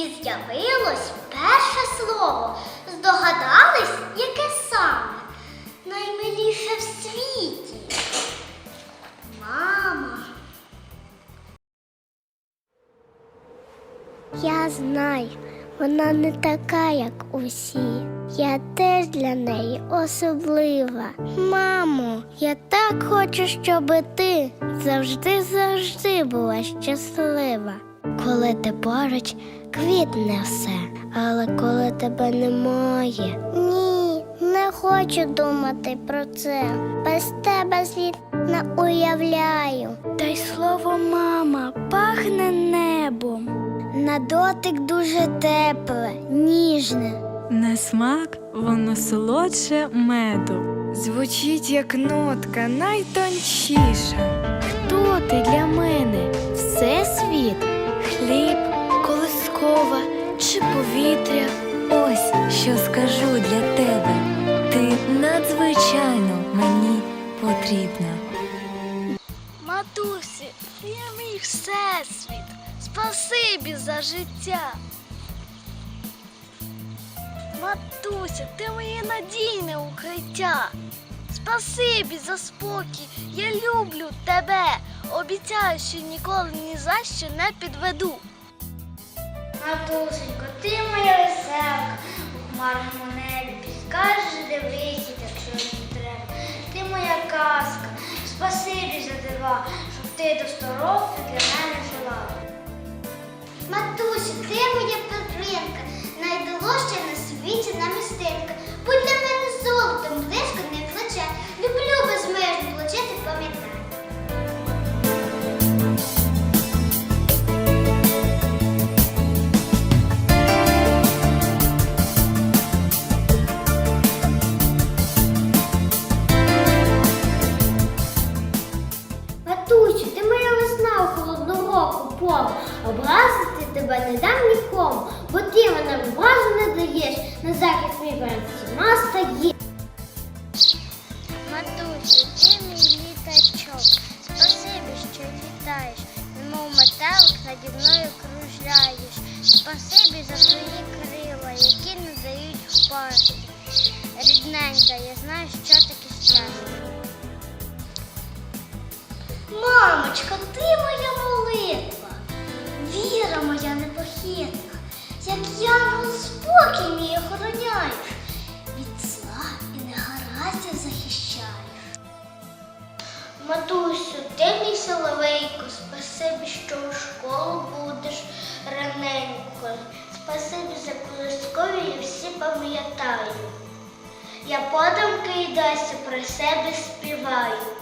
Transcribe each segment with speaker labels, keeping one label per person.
Speaker 1: і з'явилось перше слово. Здогадались, яке саме? Наймиліше в світі. Мама. Я знаю, вона не така, як усі. Я теж для неї особлива. Мамо, я так хочу, щоб ти завжди завжди була щаслива. Коли ти поруч, квітне все, але коли тебе немає. Ні, не хочу думати про це. Без тебе світ не уявляю. Та й слово мама пахне небом. На дотик дуже тепле, ніжне.
Speaker 2: На смак воно солодше меду.
Speaker 3: Звучить як нотка найтончіша.
Speaker 4: Хто ти для мене? Всесвіт, хліб, колискова чи повітря?
Speaker 5: Ось що скажу для тебе. Ти надзвичайно мені потрібна.
Speaker 1: Матусі, я мій всесвіт. Спасибі за життя. Матуся, ти моє надійне укриття. Спасибі за спокій. Я люблю тебе. Обіцяю, що ніколи ні за що не підведу. Матусенько, ти моя веселка. У хмарному небі підкажеш, де вихід, якщо не треба. Ти моя казка. Спасибі за дива, щоб ти до сто років для мене жила. Матусю, ти моя перлинка, найдоложча на світі намістинка. Матусю, ти моя весна у холодну року повну. Образити тебе не дам нікому, бо ти мене образу не даєш, на захист мій перед всіма стає. Матусю, ти мій літачок, спасибі, що літаєш, немов метелик наді мною кружляєш. Спасибі за твої крила, які не дають впасти. Рідненька, я знаю, що таке Мамочка, ти моя молитва, віра моя непохитна, як янгол спокій мій охороняєш, від зла і негараздів захищаєш. Матусю, ти мій соловейко, спасибі, що у школу будеш раненько. Спасибі за колискові, я всі пам'ятаю. Я подумки й досі про себе співаю.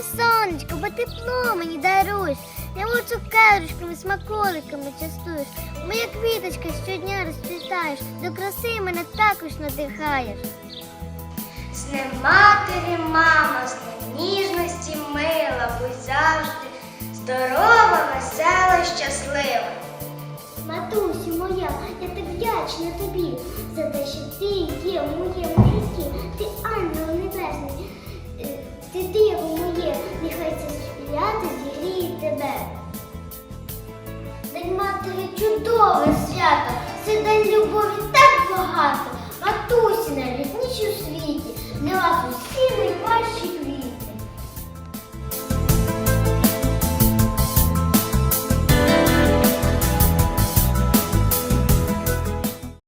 Speaker 1: Ти сонечко, бо тепло мені даруєш. Йому цукерочками, смаколиками частуєш. Моя квіточка щодня розцвітаєш, до краси мене також надихаєш. З ним матері, мама, з ним ніжності мила, будь завжди здорова, весела, щаслива. Матусю моя, я так вдячна тобі за те, що ти є в моєму житті, ти ангел свято зігріє тебе. День матері чудове свято, це день любові так багато, матусі найрідніші у світі, для вас усі найкращі